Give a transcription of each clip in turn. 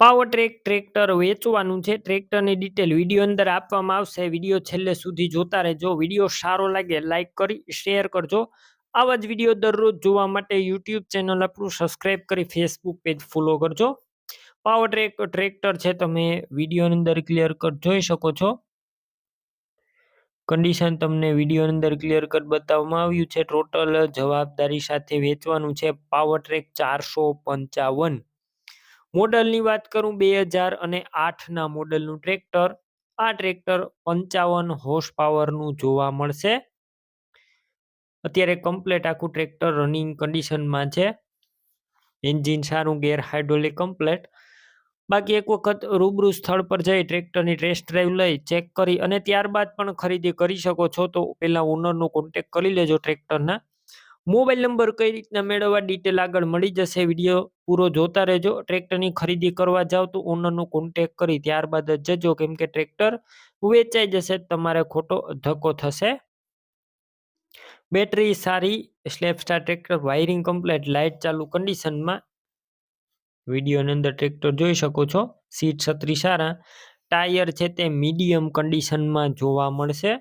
Power track tractor વેચવાનું છે. ટ્રેક્ટરની ડિટેલ વીડિયો અંદર આપવામાં આવશે. વીડિયો છેલ્લે સુધી જોતા રહેજો. વીડિયો સારો લાગે લાઇક કરી શેર કરજો. આવા જ વીડિયો દરરોજ જોવા માટે યુટ્યુબ ચેનલ આપણું સબસ્ક્રાઈબ કરી ફેસબુક પેજ ફોલો કરજો. પાવર ટ્રેક ટ્રેક્ટર છે તમે વિડીયોની અંદર ક્લિયર કટ જોઈ શકો છો. કન્ડિશન તમને વિડીયોની અંદર ક્લિયર કટ બતાવવામાં આવ્યું છે. ટોટલ જવાબદારી સાથે વેચવાનું છે. પાવર ટ્રેક ચારસો પંચાવન. મોડલની વાત કરું બે હજાર અને આઠના મોડલનું ટ્રેક્ટર. આ ટ્રેક્ટર પંચાવન હોર્સ પાવરનું જોવા મળશે. અત્યારે કમ્પ્લેટ આખું ટ્રેક્ટર રનિંગ કન્ડિશનમાં છે. એન્જિન સારું ગેર હાઇડ્રોલિક કમ્પ્લેટ બાકી એક વખત રૂબરૂ સ્થળ પર જઈ ટ્રેક્ટરની ટેસ્ટ ડ્રાઈવ લઈ ચેક કરી અને ત્યારબાદ પણ ખરીદી કરી શકો છો. તો પહેલા ઓનરનો કોન્ટેક કરી લેજો ટ્રેક્ટરના. મોબાઈલ નંબર કઈ રીતના મેળવવા ડિટેલ આગળ મળી જશે વીડિયો પૂરો જોતા રહેજો. ટ્રેક્ટરની ખરીદી કરવા જાઓ તો ઓનરનો કોન્ટેક કરી ત્યારબાદ જ જજો. કેમ કે ટ્રેક્ટર વેચાઈ જશે, તમારે ખોટો ધક્કો થશે. બેટરી સારી સ્લેપસ્ટાર ટ્રેક્ટર વાયરિંગ કમ્પ્લેટ લાઇટ ચાલુ કન્ડિશનમાં વિડીયોની અંદર ટ્રેક્ટર જોઈ શકો છો. સીટ છત્રી સારા. ટાયર છે તે મીડિયમ કન્ડિશનમાં જોવા મળશે.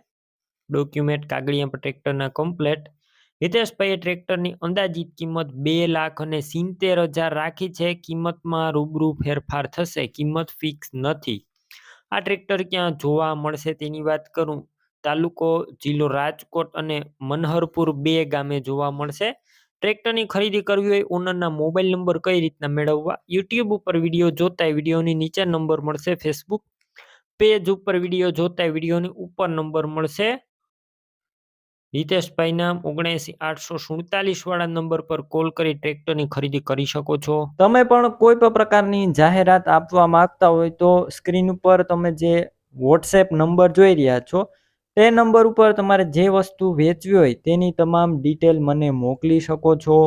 ડોક્યુમેન્ટ કાગળિયા પર ટ્રેક્ટરના કમ્પ્લેટ હિતેશભાઈએ ટ્રેક્ટરની અંદાજિત કિંમત બે લાખ અને સિત્તેર હજાર રાખી છે. કિંમતમાં રૂબરૂ ફેરફાર થશે. કિંમત ફિક્સ નથી. આ ટ્રેક્ટર ક્યાં જોવા મળશે તેની વાત કરું. તાલુકો, જિલ્લો રાજકોટ અને મનહરપુર બે ગામે જોવા મળશે. ટ્રેક્ટરની ખરીદી કરવી હોય ઓનરના મોબાઈલ નંબર કઈ રીતના મેળવવા? યુટ્યુબ ઉપર વીડિયો જોતા વિડીયોની નીચે નંબર મળશે. ફેસબુક પેજ ઉપર વીડિયો જોતા વિડીયોની ઉપર નંબર મળશે. હિતેશભાઈના ઓગણસી આઠસો સુડતાલીસ વાળા નંબર પર કોલ કરી ટ્રેક્ટરની ખરીદી કરી શકો છો. તમે પણ કોઈ પણ પ્રકારની જાહેરાત આપવા માંગતા હોય તો સ્ક્રીન ઉપર તમે જે વોટ્સએપ નંબર જોઈ રહ્યા છો, તે નંબર ઉપર તમારે જે વસ્તુ વેચવી હોય તેની તમામ ડિટેલ મને મોકલી શકો છો.